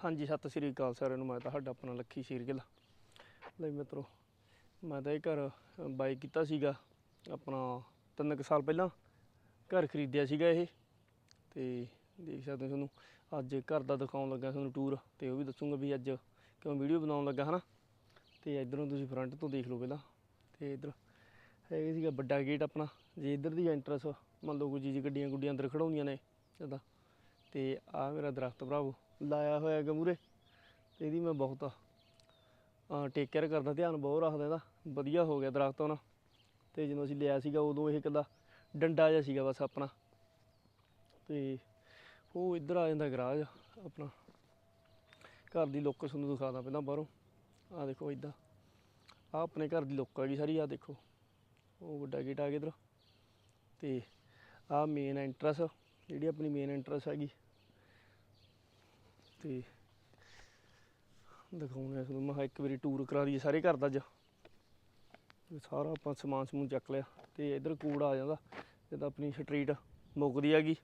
ਹਾਂਜੀ, ਸਤਿ ਸ੍ਰੀ ਅਕਾਲ ਸਾਰਿਆਂ ਨੂੰ। ਮੈਂ ਤੁਹਾਡਾ ਆਪਣਾ ਲੱਖੀ ਸ਼ੀਰਗਿੱਲ ਲਈ ਮਿੱਤਰੋ, ਮੈਂ ਤਾਂ ਇਹ ਘਰ ਬਾਈ ਕੀਤਾ ਸੀਗਾ। ਆਪਣਾ ਤਿੰਨ ਕੁ ਸਾਲ ਪਹਿਲਾਂ ਘਰ ਖਰੀਦਿਆ ਸੀਗਾ ਇਹ। ਤੇ ਦੇਖ ਸਕਦੇ ਹੋ ਤੁਹਾਨੂੰ, ਅੱਜ ਘਰ ਦਾ ਦਿਖਾਉਣ ਲੱਗਾ ਤੁਹਾਨੂੰ ਟੂਰ ਤੇ ਉਹ ਵੀ ਦੱਸੂਗਾ ਵੀ ਅੱਜ ਕਿਉਂ ਵੀਡੀਓ ਬਣਾਉਣ ਲੱਗਾ, ਹਨਾ? ਤੇ ਇਧਰੋਂ ਤੁਸੀਂ ਫਰੰਟ ਤੋਂ ਦੇਖ ਲਓ ਪਹਿਲਾਂ। ਤੇ ਇਧਰ ਹੈਗਾ ਸੀਗਾ ਵੱਡਾ ਗੇਟ ਆਪਣਾ। ਜੇ ਇਧਰ ਦੀ ਐਂਟਰਸ ਮੰਨ ਲਓ ਕੋਈ ਚੀਜ਼ ਗੱਡੀਆਂ ਗੁੱਡੀਆਂ ਅੰਦਰ ਖੜਾਉਂਦੀਆਂ ਨੇ ਇਹਦਾ ਤੇ ਆ ਮੇਰਾ ਦਰਖਤ ਭਰਾਵੋ ਲਾਇਆ ਹੋਇਆ ਹੈਗਾ ਮੂਰੇ, ਤੇ ਇਹਦੀ ਮੈਂ ਬਹੁਤ ਆ। ਟੇਕ ਕੇਅਰ ਕਰਦਾ, ਧਿਆਨ ਬਹੁਤ ਰੱਖਦਾ ਇਹਦਾ। ਵਧੀਆ ਹੋ ਗਿਆ ਦਰਖਤ ਹੁਣ। ਤੇ ਜਦੋਂ ਅਸੀਂ ਲਿਆ ਸੀਗਾ, ਉਦੋਂ ਇਹ ਇਕੱਲਾ ਡੰਡਾ ਜਿਹਾ ਸੀਗਾ ਬਸ ਆਪਣਾ। ਤੇ ਉਹ ਇੱਧਰ ਆ ਜਾਂਦਾ ਗਰਾਜ ਆਪਣਾ। ਘਰ ਦੀ ਲੁੱਕ ਤੁਹਾਨੂੰ ਦਿਖਾਦਾ ਪਹਿਲਾਂ ਬਾਹਰੋਂ। ਆ ਦੇਖੋ ਇਦਾਂ ਆ ਆਪਣੇ ਘਰ ਦੀ ਲੁੱਕ ਹੈਗੀ ਸਾਰੀ ਆ ਦੇਖੋ। ਉਹ ਵੱਡਾ ਗੇਟ ਆ ਗਿਆ ਇੱਧਰ। ਤੇ ਆ ਮੇਨ ਐਂਟਰੈਂਸ ਜਿਹੜੀ ਆਪਣੀ ਮੇਨ ਐਂਟਰੈਂਸ ਹੈਗੀ। ਤੇ ਦਿਖਾਉਂਦੇ ਤੁਹਾਨੂੰ। ਮੈਂ ਇੱਕ ਵਾਰੀ ਟੂਰ ਕਰਾ ਦਈਏ ਸਾਰੇ ਘਰ ਦਾ ਅੱਜ। ਸਾਰਾ ਆਪਾਂ ਸਮਾਨ ਸਮੂਨ ਚੱਕ ਲਿਆ ਤੇ ਇਧਰ ਕੂੜਾ ਆ ਜਾਂਦਾ ਜਦ ਆਪਣੀ ਸਟਰੀਟ ਮੁੱਕਦੀ ਹੈਗੀ।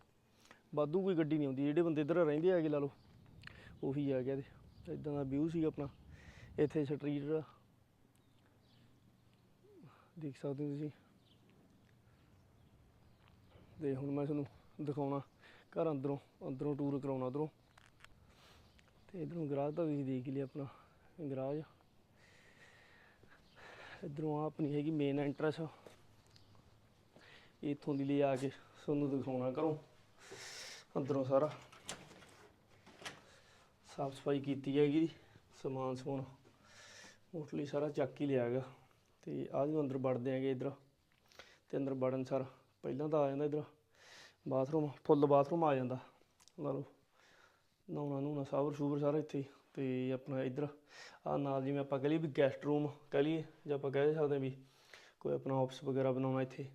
ਵਾਧੂ ਕੋਈ ਗੱਡੀ ਨਹੀਂ ਆਉਂਦੀ। ਜਿਹੜੇ ਬੰਦੇ ਇੱਧਰ ਰਹਿੰਦੇ ਹੈਗੇ ਲਾ ਲਓ, ਉਹੀ ਆ ਗਿਆ ਤੇ ਇਦਾਂ ਦਾ ਵਿਊ ਸੀ ਆਪਣਾ। ਇੱਥੇ ਸਟਰੀਟ ਦਾ। ਦੇਖ ਸਕਦੇ ਹੋ ਤੁਸੀਂ। ਤੇ ਹੁਣ ਮੈਂ ਤੁਹਾਨੂੰ ਦਿਖਾਉਣਾ। ਘਰ ਅੰਦਰੋਂ ਅੰਦਰੋਂ ਟੂਰ ਕਰਾਉਣਾ ਉਧਰੋਂ। ਇਧਰੋਂ ਗਰਾਜ ਤਾਂ ਤੁਸੀਂ ਦੇਖ ਲਿਆ ਆਪਣਾ, ਗਰਾਜ। ਇਧਰੋਂ ਆ ਆਪਣੀ ਹੈਗੀ ਮੇਨ ਐਂਟਰੈਂਸ ਇੱਥੋਂ ਦੀ ਲੈ ਆ ਕੇ ਤੁਹਾਨੂੰ ਦਿਖਾਉਣਾ ਘਰੋਂ, ਅੰਦਰੋਂ ਸਾਰਾ। ਸਾਫ਼ ਸਫ਼ਾਈ ਕੀਤੀ ਹੈਗੀ, ਸਮਾਨ ਸਮੂਨ। ਮੋਸਟਲੀ ਸਾਰਾ ਚੱਕ ਹੀ ਲਿਆ ਗਿਆ ਤੇ ਆਹ ਜਦੋਂ ਅੰਦਰ ਵੜਦੇ ਹੈਗੇ ਇਧਰ, ਤੇ ਅੰਦਰ ਵੜਨ ਸਾਰ, ਪਹਿਲਾਂ ਤਾਂ ਆ ਜਾਂਦਾ ਇਧਰ। ਬਾਥਰੂਮ, ਫੁੱਲ ਬਾਥਰੂਮ ਆ ਜਾਂਦਾ। ਲਾ ਲਓ ਨਹਾਉਣਾ ਨੂਣਾ ਸਾਵਰ ਸ਼ੂਬਰ ਸਾਰਾ ਇੱਥੇ ਹੀ। ਤੇ ਆਪਣਾ ਇੱਧਰ ਆ ਨਾਲ ਜਿਵੇਂ ਆਪਾਂ ਕਹ ਲਈਏ ਵੀ ਗੈਸਟ ਰੂਮ ਕਹ ਲਈਏ, ਜਾਂ ਆਪਾਂ ਕਹਿ ਸਕਦੇ ਹਾਂ ਵੀ ਕੋਈ ਆਪਣਾ ਆਫਿਸ ਵਗੈਰਾ ਬਣਾਉਣਾ ਇੱਥੇ।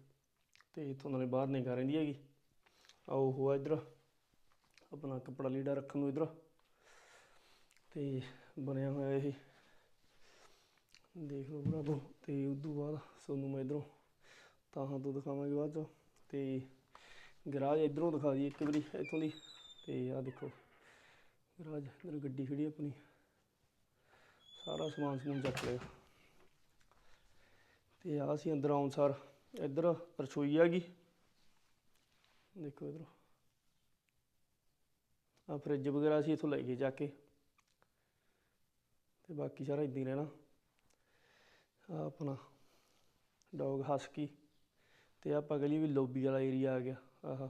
ਤੇ ਇੱਥੋਂ ਨਾਲੇ ਬਾਹਰ ਨਿਗਾ ਰਹਿੰਦੀ ਹੈਗੀ। ਆ ਉਹ ਆ ਇੱਧਰ, ਆਪਣਾ ਕੱਪੜਾ ਲੀੜਾ ਰੱਖਣ ਨੂੰ ਇੱਧਰ। ਤੇ ਬਣਿਆ ਹੋਇਆ ਇਹ। ਦੇਖ ਲਓ ਭਰਾਵੋ, ਤੇ ਉਦੋਂ ਬਾਅਦ ਤੁਹਾਨੂੰ ਮੈਂ ਇਧਰੋਂ ਤਾਹਾਂ ਤੋਂ ਦਿਖਾਵਾਂਗੇ ਬਾਅਦ ਚ। ਤੇ ਗਰਾਜ ਇਧਰੋਂ ਦਿਖਾ ਦਈਏ ਇੱਕ ਵਾਰੀ, ਇੱਥੋਂ ਦੀ। ਤੇ ਆ ਦੇਖੋ। ਰਾਜ ਇਧਰ ਗੱਡੀ ਖੜੀ ਆਪਣੀ। ਸਾਰਾ ਸਮਾਨ ਸਮੂਨ ਚੱਕ ਲਿਆ। ਤੇ ਆ ਸੀ ਅੰਦਰ ਆਉਣ ਸਾਰ। ਇੱਧਰ ਰਸੋਈ ਆ ਗਈ ਦੇਖੋ ਇਧਰ। ਆ ਫ੍ਰਿਜ ਵਗੈਰਾ ਅਸੀਂ ਇੱਥੋਂ ਲੈ ਗਏ ਜਾ ਕੇ। ਤੇ ਬਾਕੀ ਸਾਰਾ ਇਦਾਂ ਹੀ ਰਹਿਣਾ। ਆ ਆਪਣਾ ਡੌਗ ਹਸਕੀ ਤੇ ਆਪਾਂ ਕਹ ਲਈਏ ਵੀ ਲੋਬੀ ਵਾਲਾ ਏਰੀਆ ਆ ਗਿਆ। ਆਹ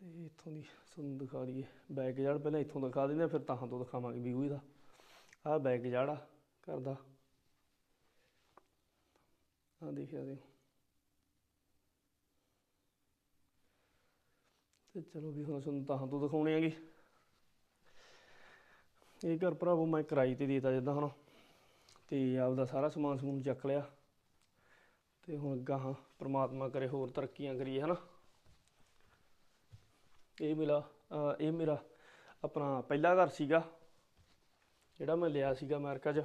ਤੇ ਇੱਥੋਂ ਦੀ ਤੁਹਾਨੂੰ ਦਿਖਾ ਦਈਏ। ਬੈਕ ਜਾੜ ਪਹਿਲਾਂ ਇੱਥੋਂ ਦਿਖਾ ਦਿੰਦੇ ਆ, ਫਿਰ ਤਾਹਾਂ ਤੋਂ ਦਿਖਾਵਾਂਗੇ ਵਿਊ ਇਹਦਾ ਆਹ ਬੈਕ ਜਾੜ ਆ ਘਰ ਦਾ ਦੇਖਿਆ ਦਿਓ ਤੇ ਚਲੋ ਵੀ ਹੁਣ ਤੁਹਾਨੂੰ ਤਾਹਾਂ ਤੋਂ ਦਿਖਾਉਣੇ ਆਗੇ। ਇਹ ਘਰ ਭਰਾਵੋ, ਮੈਂ ਕਿਰਾਏ ਤੇ ਦੇਤਾ ਜਿੱਦਾਂ ਹੁਣ। ਤੇ ਆਪਦਾ ਸਾਰਾ ਸਮਾਨ ਸਮੂਨ ਚੱਕ ਲਿਆ। ਤੇ ਹੁਣ ਗਾਹਾਂ ਪ੍ਰਮਾਤਮਾ ਕਰੇ ਹੋਰ ਤਰੱਕੀਆਂ ਕਰੀਏ, ਹਨਾ? ਇਹ ਮੇਰਾ ਇਹ ਮੇਰਾ ਆਪਣਾ ਪਹਿਲਾ ਘਰ ਸੀਗਾ, ਜਿਹੜਾ ਮੈਂ ਲਿਆ ਸੀਗਾ ਅਮਰੀਕਾ 'ਚ।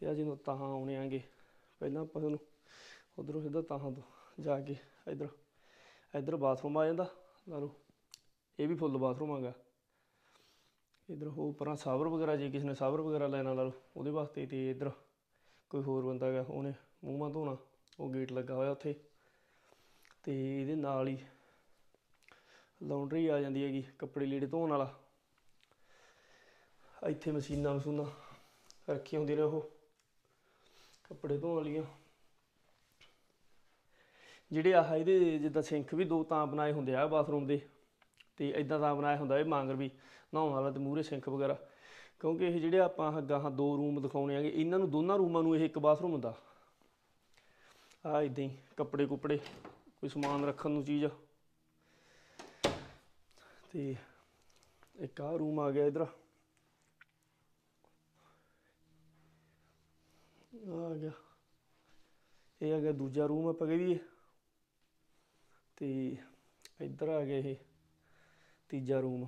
ਤੇ ਆ ਜਦੋਂ ਤਾਹਾਂ ਆਉਣੇ ਆਂਗੇ। ਪਹਿਲਾਂ ਆਪਾਂ ਤੁਹਾਨੂੰ ਉਧਰੋਂ ਸਿੱਧਾ ਤਾਹਾਂ ਤੋਂ ਜਾ ਕੇ ਇਧਰ ਇਧਰ ਬਾਥਰੂਮ ਆ ਜਾਂਦਾ ਲਾ ਲਓ ਇਹ ਵੀ ਫੁੱਲ ਬਾਥਰੂਮ ਆਗਾ। ਇਧਰ ਉਹ ਪਰਾਂ ਸਾਵਰ ਵਗੈਰਾ, ਜੇ ਕਿਸੇ ਨੇ ਸਾਵਰ ਵਗੈਰਾ ਲੈਣਾ ਲਾ ਲਓ ਉਹਦੇ ਵਾਸਤੇ ਤੇ ਇਧਰ ਕੋਈ ਹੋਰ ਬੰਦਾ ਹੈਗਾ, ਉਹਨੇ ਮੂੰਹ ਮਾ ਧੋਣਾ, ਉਹ ਗੇਟ ਲੱਗਾ ਹੋਇਆ ਉੱਥੇ। ਤੇ ਇਹਦੇ ਨਾਲ ਹੀ ਲਾਉਂਡਰੀ ਆ ਜਾਂਦੀ ਹੈਗੀ, ਕੱਪੜੇ ਲੀੜੇ ਧੋਣ ਵਾਲਾ। ਇੱਥੇ ਮਸ਼ੀਨਾਂ ਮਸ਼ੂਨਾਂ ਰੱਖੀਆਂ ਹੁੰਦੀਆਂ ਨੇ ਉਹ, ਕੱਪੜੇ ਧੋਣ ਵਾਲੀਆਂ। ਜਿਹੜੇ ਆਹ ਇਹਦੇ ਜਿੱਦਾਂ ਸਿੰਕ ਵੀ ਦੋ ਤਾਂ ਬਣਾਏ ਹੁੰਦੇ ਆ ਬਾਥਰੂਮ ਦੇ, ਤੇ ਇਦਾਂ ਤਾਂ ਬਣਾਇਆ ਹੁੰਦਾ ਇਹ ਮਾਂਗਰ ਵੀ ਨਹਾਉਣ ਵਾਲਾ ਤੇ ਮੂਹਰੇ ਸਿੰਕ ਵਗੈਰਾ। ਕਿਉਂਕਿ ਇਹ ਜਿਹੜੇ ਆਪਾਂ ਆਹ ਗਾਹਾਂ ਦੋ ਰੂਮ ਦਿਖਾਉਣੇ ਆਗੇ ਇਹਨਾਂ ਨੂੰ ਦੋਨਾਂ ਰੂਮਾਂ ਨੂੰ ਇਹ ਇੱਕ ਬਾਥਰੂਮ ਹੁੰਦਾ। ਆ ਇਦਾਂ ਹੀ ਕੱਪੜੇ ਕੁਪੜੇ। ਕੋਈ ਸਮਾਨ ਰੱਖਣ ਨੂੰ ਚੀਜ਼। ਤੇ ਇੱਕ ਆ ਰੂਮ ਆ ਗਿਆ ਇਧਰ। ਆ ਗਿਆ। ਇਹ ਆ ਗਿਆ ਦੂਜਾ ਰੂਮ ਆਪਾਂ ਕਹਿ ਦਈਏ। ਤੇ ਇੱਧਰ ਆ ਗਿਆ ਇਹ ਤੀਜਾ ਰੂਮ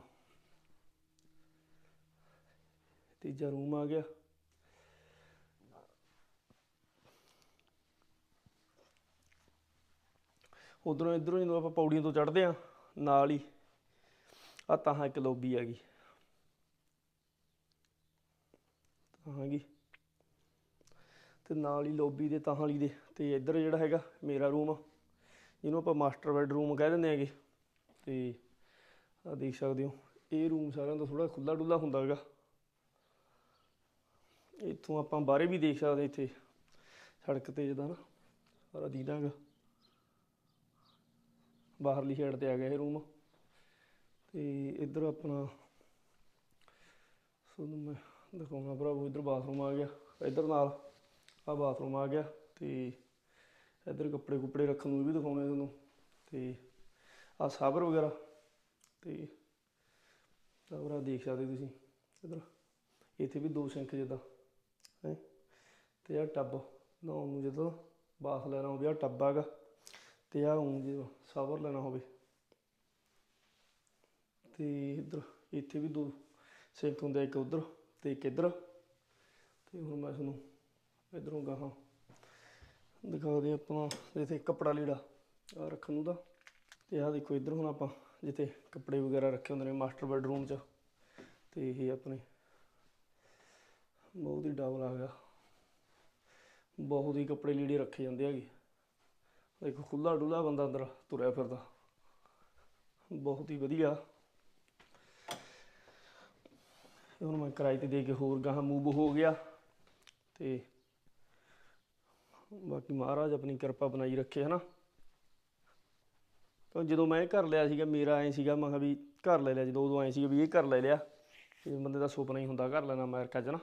ਤੀਜਾ ਰੂਮ ਆ ਗਿਆ। ਉਧਰੋਂ ਇਧਰੋਂ ਜਦੋਂ ਆਪਾਂ ਪੌੜੀਆਂ ਤੋਂ ਚੜ੍ਹਦੇ ਆ ਨਾਲ ਹੀ ਆ ਤਾਂ ਇੱਕ ਲੋਬੀ ਹੈਗੀ ਤਾਂ ਹੈਗੀ। ਤੇ ਨਾਲ ਹੀ ਲੋਬੀ ਦੇ ਤਾਂ ਵਾਲੀ ਦੇ। ਤੇ ਇੱਧਰ ਜਿਹੜਾ ਹੈਗਾ ਮੇਰਾ ਰੂਮ ਜਿਹਨੂੰ ਆਪਾਂ ਮਾਸਟਰ ਬੈਡਰੂਮ ਕਹਿ ਦਿੰਦੇ ਹੈਗੇ। ਤੇ ਆ ਦੇਖ ਸਕਦੇ ਹੋ, ਇਹ ਰੂਮ ਸਾਰਿਆਂ ਦਾ ਥੋੜਾ ਖੁੱਲਾ ਡੁੱਲਾ ਹੁੰਦਾ ਹੈਗਾ। ਇੱਥੋਂ ਆਪਾਂ ਬਾਹਰੇ ਵੀ ਦੇਖ ਸਕਦੇ ਇੱਥੇ, ਸੜਕ ਤੇ ਜਦਾਂ ਨਾ, ਸਾਰਾ ਦੀਦਾ ਹੈਗਾ। ਬਾਹਰਲੀ ਸਾਈਡ ਤੇ ਆ ਗਿਆ ਇਹ ਰੂਮ ਤੇ ਇੱਧਰ ਆਪਣਾ, ਤੁਹਾਨੂੰ ਮੈਂ ਦਿਖਾਉਣਾ ਭਰਾਵੋ, ਇੱਧਰ ਬਾਥਰੂਮ ਆ ਗਿਆ। ਇੱਧਰ ਨਾਲ ਆ ਬਾਥਰੂਮ ਆ ਗਿਆ ਤੇ ਇੱਧਰ ਕੱਪੜੇ ਕੁੱਪੜੇ ਰੱਖਣ ਨੂੰ ਵੀ ਦਿਖਾਉਣੇ ਤੁਹਾਨੂੰ। ਤੇ ਆ ਸਾਬਰ ਵਗੈਰਾ, ਤੇ ਸਾਬਰਾ ਦੇਖ ਸਕਦੇ ਤੁਸੀਂ, ਇੱਧਰ। ਇੱਥੇ ਵੀ ਦੋ ਸਿੰਕ ਜਿੱਦਾਂ, ਹੈ। ਤੇ ਆ ਟੱਬ, ਨਹਾਉਣ ਨੂੰ ਜਦੋਂ ਬਾਥ ਲੈਣਾ ਹੋਵੇ ਆ ਟੱਬ ਹੈਗਾ। ਤੇ ਆ ਉਂ ਜਦੋਂ ਸਾਵਰ ਲੈਣਾ ਹੋਵੇ। ਤੇ ਇੱਧਰ, ਇੱਥੇ ਵੀ ਦੋ ਸਿੰਕ ਹੁੰਦੇ ਇੱਕ ਉਧਰ ਤੇ ਇੱਕ ਇੱਧਰ। ਤੇ ਹੁਣ ਮੈਂ ਤੁਹਾਨੂੰ ਇਧਰੋਂ ਗਾਹਾਂ ਦਿਖਾ ਦਿਖਾਉਂਦੇ ਆਪਾਂ ਜਿੱਥੇ ਕੱਪੜਾ ਲੀੜਾ ਆ ਰੱਖਣ ਨੂੰ ਦਾ। ਤੇ ਆਹ ਦੇਖੋ ਇੱਧਰ ਹੁਣ ਆਪਾਂ ਜਿੱਥੇ ਕੱਪੜੇ ਵਗੈਰਾ ਰੱਖੇ ਹੁੰਦੇ ਨੇ ਮਾਸਟਰ ਬੈਡਰੂਮ 'ਚ, ਤੇ ਇਹ ਆਪਣੇ ਬਹੁਤ ਹੀ ਡਬਲ ਆ ਗਿਆ। ਬਹੁਤ ਹੀ ਕੱਪੜੇ ਲੀੜੇ ਰੱਖੇ ਜਾਂਦੇ ਹੈਗੇ। ਦੇਖੋ ਖੁੱਲਾ ਡੁੱਲਾ ਬੰਦਾ ਅੰਦਰ ਤੁਰਿਆ ਫਿਰਦਾ। ਬਹੁਤ ਹੀ ਵਧੀਆ। ਹੁਣ ਮੈਂ ਕਿਰਾਏ ਤੇ ਦੇ ਕੇ ਹੋਰ ਗਾਹਾਂ ਮੂਵ ਹੋ ਗਿਆ। ਤੇ ਬਾਕੀ ਮਹਾਰਾਜ ਆਪਣੀ ਕਿਰਪਾ ਬਣਾਈ ਰੱਖੇ, ਹਨਾ। ਕਿਉਂ ਜਦੋਂ ਮੈਂ ਇਹ ਘਰ ਲਿਆ ਸੀਗਾ, ਮੇਰਾ ਐ ਸੀਗਾ, ਮੈਂ ਕਿਹਾ ਵੀ ਘਰ ਲੈ ਲਿਆ, ਜਦੋਂ ਉਦੋਂ ਐ ਸੀਗਾ ਵੀ ਇਹ ਘਰ ਲੈ ਲਿਆ। ਇਹ ਬੰਦੇ ਦਾ ਸੁਪਨਾ ਹੀ ਹੁੰਦਾ ਘਰ ਲੈਣਾ ਅਮਰੀਕਾ 'ਚ ਨਾ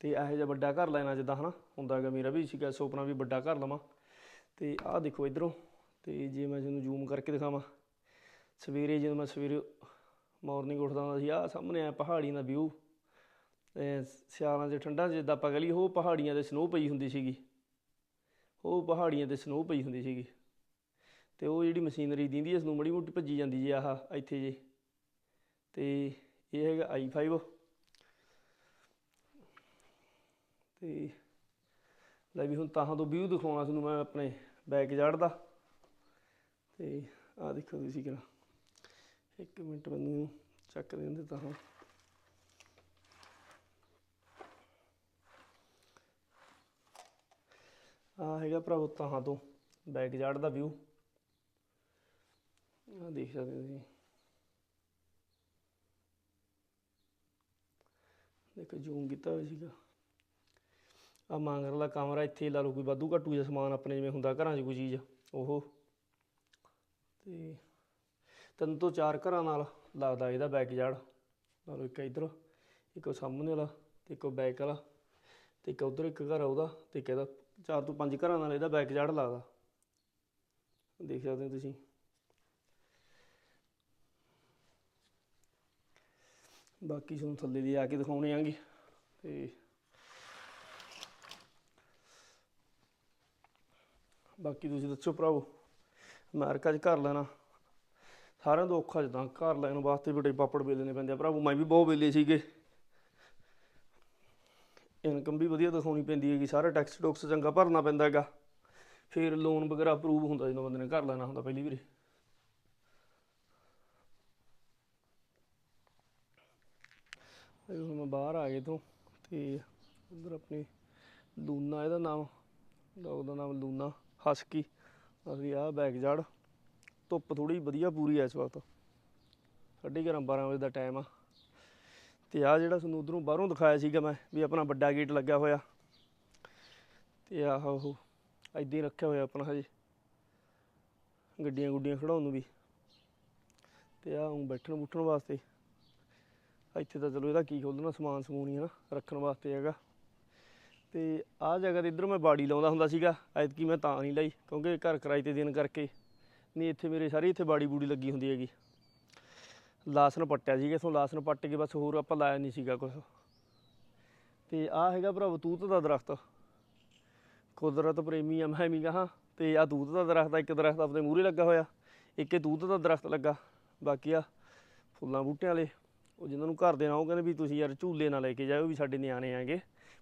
ਤੇ ਇਹੋ ਜਿਹਾ ਵੱਡਾ ਘਰ ਲੈਣਾ ਜਿੱਦਾਂ, ਹਨਾ, ਹੁੰਦਾ ਹੈਗਾ ਮੇਰਾ ਵੀ ਸੀਗਾ ਸੁਪਨਾ ਵੀ ਵੱਡਾ ਘਰ ਲਵਾਂ। ਤੇ ਆਹ ਦੇਖੋ ਇਧਰੋਂ, ਤੇ ਜੇ ਮੈਂ ਤੁਹਾਨੂੰ ਜ਼ੂਮ ਕਰਕੇ ਦਿਖਾਵਾਂ, ਸਵੇਰੇ ਜਦੋਂ ਮੈਂ ਸਵੇਰੇ ਮਾਰਨਿੰਗ ਉੱਠਦਾ ਹੁੰਦਾ ਸੀ, ਆਹ ਸਾਹਮਣੇ ਆ ਪਹਾੜੀਆਂ ਦਾ ਵਿਊ ਸਿਆਲਾਂ 'ਚ ਠੰਡਾਂ 'ਚ ਜਿੱਦਾਂ ਆਪਾਂ ਕਹ ਲਈਏ, ਉਹ ਪਹਾੜੀਆਂ ਤੇ ਸਨੋ ਪਈ ਹੁੰਦੀ ਸੀਗੀ। ਉਹ ਪਹਾੜੀਆਂ ਤੇ ਸਨੋ ਪਈ ਹੁੰਦੀ ਸੀਗੀ। ਤੇ ਉਹ ਜਿਹੜੀ ਮਸ਼ੀਨਰੀ ਦਿੰਦੀ ਇਸ ਨੂੰ ਮੜੀ ਮੋਟੀ ਭੱਜੀ ਜਾਂਦੀ ਜੇ ਆਹ, ਇੱਥੇ ਜੇ। ਤੇ ਇਹ ਹੈਗਾ i5 ਤੇ ਲੈ ਵੀ ਹੁਣ ਤਾਂ ਤੋਂ ਵਿਊ ਦਿਖਾਉਣਾ ਤੁਹਾਨੂੰ ਮੈਂ ਆਪਣੇ ਬੈਕ ਦਾ ਤੇ ਆਹ ਦੇਖੋ ਤੁਸੀਂ ਕਿਹੜਾ। ਇੱਕ ਮਿੰਟ ਮੈਨੂੰ ਚੱਕ ਦਿੰਦੇ ਤਾਂ ਹਾਂ। ਆ ਹੈਗਾ ਭਰਾਵੋ ਤਾਂ ਤੋਂ। ਬੈਕ ਦਾ ਵਿਊ। ਆ ਦੇਖ ਸਕਦੇ ਹੋ ਤੁਸੀਂ। ਦੇਖੋ ਜ਼ੂਮ ਕੀਤਾ ਹੋਇਆ ਸੀਗਾ। ਆ ਮੰਗਰਲਾ ਕਮਰਾ ਇੱਥੇ ਲਾ ਲਓ ਕੋਈ ਵਾਧੂ ਘਟੂ ਜਿਹਾ ਸਮਾਨ ਆਪਣੇ ਜਿਵੇਂ ਹੁੰਦਾ ਘਰਾਂ 'ਚ ਕੋਈ ਚੀਜ਼। ਉਹ ਤੇ ਤਿੰਨ ਤੋਂ ਚਾਰ ਘਰਾਂ ਨਾਲ ਲੱਗਦਾ ਇਹਦਾ ਬੈਕ ਲਾ ਲਓ ਇੱਕ ਇੱਧਰ, ਇੱਕ ਸਾਹਮਣੇ ਵਾਲਾ ਤੇ ਇੱਕ ਉਹ ਬੈਕ ਵਾਲਾ ਤੇ ਇੱਕ ਉਧਰ ਇੱਕ ਘਰ ਉਹਦਾ ਤੇ ਇੱਕ ਇਹਦਾ, ਚਾਰ ਤੋਂ ਪੰਜ ਘਰਾਂ ਨਾਲ ਇਹਦਾ ਬੈਕ ਲੱਗਦਾ। ਦੇਖ ਸਕਦੇ ਹੋ ਤੁਸੀਂ। ਬਾਕੀ ਤੁਹਾਨੂੰ ਥੱਲੇ ਦੀ ਆ ਕੇ ਦਿਖਾਉਣੇ ਆਂਗੇ ਤੇ ਬਾਕੀ ਤੁਸੀਂ ਦੱਸੋ ਭਰਾਵੋ। ਅਮਰੀਕਾ 'ਚ ਘਰ ਲੈਣਾ। ਸਾਰਿਆਂ ਤੋਂ ਔਖਾ ਜਦਾਂ ਘਰ ਲੈਣ ਵਾਸਤੇ ਬੜੇ ਪਾਪੜ ਵੇਲਣੇ ਪੈਂਦੇ ਆ। ਭਰਾਵੋ, ਮੈਂ ਵੀ ਬਹੁਤ ਵੇਲੇ ਸੀਗੇ। ਇਨਕਮ ਵੀ ਵਧੀਆ ਦਿਖਾਉਣੀ ਪੈਂਦੀ ਹੈਗੀ। ਸਾਰਾ ਟੈਕਸ ਟੁਕਸ ਚੰਗਾ ਭਰਨਾ ਪੈਂਦਾ ਹੈਗਾ। ਫਿਰ ਲੋਨ ਵਗੈਰਾ ਅਪਰੂਵ ਹੁੰਦਾ ਜਦੋਂ ਬੰਦੇ ਨੇ ਘਰ ਲੈਣਾ ਹੁੰਦਾ ਪਹਿਲੀ ਵਾਰੀ। ਹੁਣ ਮੈਂ ਬਾਹਰ ਆ ਗਏ ਤੋਂ ਤੇ ਉਧਰ ਆਪਣੀ ਲੂਨਾ, ਇਹਦਾ ਨਾਮ। ਡੌਗ ਦਾ ਨਾਮ ਲੂਨਾ। ਹਸਕੀ। ਅਸੀਂ ਆ ਬੈਕ ਜੜ ਧੁੱਪ ਥੋੜੀ ਵਧੀਆ ਪੂਰੀ ਐ ਇਸ ਵਕਤ। ਸਾਢੇ ਗਿਆਰਾਂ 12 ਵਜੇ ਦਾ ਟਾਈਮ ਆ। ਤੇ ਆ ਜਿਹੜਾ ਤੁਹਾਨੂੰ ਉਧਰੋਂ ਬਾਹਰੋਂ ਦਿਖਾਇਆ ਸੀਗਾ ਮੈਂ, ਵੀ ਆਪਣਾ ਵੱਡਾ ਗੇਟ ਲੱਗਿਆ ਹੋਇਆ। ਤੇ ਆਹ ਉਹ ਏਦਾਂ ਹੀ ਰੱਖਿਆ ਹੋਇਆ ਆਪਣਾ ਹਜੇ। ਗੱਡੀਆਂ ਗੁੱਡੀਆਂ ਖੜਾਉਣ ਨੂੰ ਵੀ। ਤੇ ਆ ਉਹ ਬੈਠਣ ਬੁੱਠਣ ਵਾਸਤੇ। ਇੱਥੇ ਤਾਂ ਚਲੋ ਇਹਦਾ ਕੀ ਖੋਲਣਾ ਸਮਾਨ ਸਮੂਨ ਹੀ ਹੈ ਨਾ, ਰੱਖਣ ਵਾਸਤੇ ਹੈਗਾ। ਤੇ ਆਹ ਜਗ੍ਹਾ ਤੇ ਇੱਧਰੋਂ ਮੈਂ ਬਾੜੀ ਲਾਉਂਦਾ ਹੁੰਦਾ ਸੀਗਾ, ਐਤਕੀ ਮੈਂ ਤਾਂ ਨਹੀਂ ਲਾਈ, ਕਿਉਂਕਿ ਘਰ ਕਿਰਾਏ ਤੇ ਦੇਣ ਕਰਕੇ। ਨਹੀਂ, ਇੱਥੇ ਮੇਰੇ ਸਾਰੀ ਇੱਥੇ ਬਾੜੀ ਬੂੜੀ ਲੱਗੀ ਹੁੰਦੀ ਹੈਗੀ। ਲਾਸਨ ਪੱਟਿਆ ਸੀਗਾ, ਇਥੋਂ ਲਾਸਨ ਪੱਟ ਕੇ ਬਸ ਹੋਰ ਆਪਾਂ ਲਾਇਆ ਨਹੀਂ ਸੀਗਾ ਕੁਝ ਤੇ ਆਹ ਹੈਗਾ ਭਰਾ ਤੂਤ ਦਾ ਦਰਖਤ। ਕੁਦਰਤ ਪ੍ਰੇਮੀ ਆ, ਮੈਂ ਵੀ ਕਹਾਂ। ਤੇ ਆ ਤੂਤ ਦਾ ਦਰਖਤ ਇੱਕ ਦਰਖਤ ਆਪਣੇ ਮੂਹਰੇ ਲੱਗਾ ਹੋਇਆ। ਇੱਕ ਇਹ ਤੂਤ ਦਾ ਦਰਖਤ ਲੱਗਾ। ਬਾਕੀ ਆ ਫੁੱਲਾਂ ਬੂਟਿਆਂ ਵਾਲੇ, ਉਹ ਜਿਨ੍ਹਾਂ ਨੂੰ ਘਰ ਦੇ ਨਾ ਉਹ ਕਹਿੰਦੇ ਵੀ ਤੁਸੀਂ ਯਾਰ ਝੂਲੇ ਨਾ ਲੈ ਕੇ ਜਾਇਓ ਵੀ ਸਾਡੇ ਨਿਆਣੇ ਆਗੇ।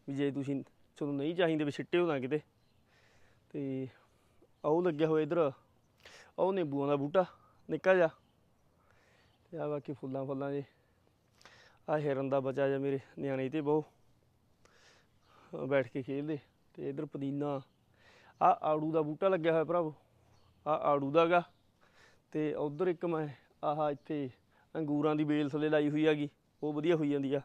ਵੀ ਜੇ ਤੁਸੀਂ ਚਲੋ ਨਹੀਂ ਚਾਹੀਦੇ ਵੀ ਸਿੱਟੇ ਨਾ ਕਿਤੇ। ਤੇ ਆਹ ਲੱਗਿਆ ਹੋਇਆ ਇਧਰ। ਉਹ ਨਿੰਬੂਆਂ ਦਾ ਬੂਟਾ, ਨਿੱਕਾ ਜਿਹਾ। ਤੇ ਆ ਬਾਕੀ ਫੁੱਲਾਂ ਫੁੱਲਾਂ ਜੇ। ਆ ਹਿਰਨ ਦਾ ਬਚਾ ਜਾ ਮੇਰੇ ਨਿਆਣੇ ਤੇ ਬਹੁ। ਬੈਠ ਕੇ ਖੇਡਦੇ ਤੇ ਇਧਰ ਪੁਦੀਨਾ। ਆ ਆੜੂ ਦਾ ਬੂਟਾ ਲੱਗਿਆ ਹੋਇਆ ਭਰਾਵੋ। ਆ ਆੜੂ ਦਾ ਗਾ। ਤੇ ਉਧਰ ਇੱਕ ਮੈਂ ਆਹ ਇੱਥੇ ਅੰਗੂਰਾਂ ਦੀ ਬੇਲ ਥੱਲੇ ਲਾਈ ਹੋਈ ਹੈਗੀ। ਉਹ ਵਧੀਆ ਹੋਈ ਜਾਂਦੀ ਆ।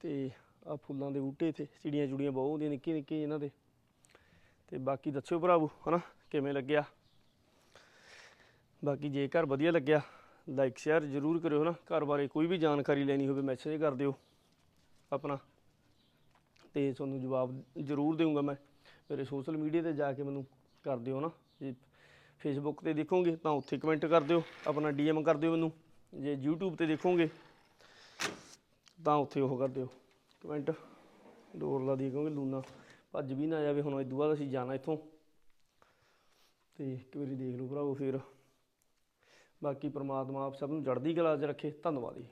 ਤੇ ਆ ਫੁੱਲਾਂ ਦੇ ਬੂਟੇ ਇੱਥੇ, ਚਿੜੀਆਂ ਚੁੜੀਆਂ ਬਹੁਤ ਹੁੰਦੀਆਂ ਨਿੱਕੇ ਨਿੱਕੇ ਇਹਨਾਂ ਦੇ। ਤੇ ਬਾਕੀ ਦੱਸਿਓ ਭਰਾਵੋ, ਹਨਾ, ਕਿਵੇਂ ਲੱਗਿਆ? ਬਾਕੀ ਜੇ ਘਰ ਵਧੀਆ ਲੱਗਿਆ ਲਾਈਕ ਸ਼ੇਅਰ ਜ਼ਰੂਰ ਕਰਿਓ, ਹਨਾ। ਘਰ ਬਾਰੇ ਕੋਈ ਵੀ ਜਾਣਕਾਰੀ ਲੈਣੀ ਹੋਵੇ ਮੈਸੇਜ ਕਰ ਦਿਓ ਆਪਣਾ। ਤੇ ਤੁਹਾਨੂੰ ਜਵਾਬ ਜ਼ਰੂਰ ਦੇਵਾਂਗਾ ਮੈਂ। ਮੇਰੇ ਸੋਸ਼ਲ ਮੀਡੀਆ ਤੇ ਜਾ ਕੇ ਮੈਨੂੰ ਕਰ ਦਿਓ ਨਾ ਜੇ ਫੇਸਬੁੱਕ ਤੇ ਦੇਖੋਗੇ, ਤਾਂ ਉੱਥੇ ਕਮੈਂਟ ਕਰ ਦਿਓ, ਆਪਣਾ ਡੀਐਮ ਕਰ ਦਿਓ ਮੈਨੂੰ। ਜੇ YouTube ਤੇ ਦੇਖੋਗੇ, ਤਾਂ ਉੱਥੇ ਉਹ ਕਰ ਦਿਓ। ਕਮੈਂਟ ਡੋਰ ਲਾ ਦੀ ਕਿਉਂਕਿ ਲੂਨਾ ਭੱਜ ਵੀ ਨਾ ਜਾਵੇ। ਹੁਣ ਇਦੋਂ ਬਾਅਦ ਅਸੀਂ ਜਾਣਾ ਇੱਥੋਂ। ਤੇ ਇੱਕ ਵਾਰੀ ਦੇਖ ਲਓ ਭਰਾਵੋ ਫਿਰ। ਬਾਕੀ ਪ੍ਰਮਾਤਮਾ ਆਪ ਸਭ ਨੂੰ ਚੜ੍ਹਦੀ ਕਲਾ 'ਚ ਰੱਖੇ। ਧੰਨਵਾਦ ਜੀ।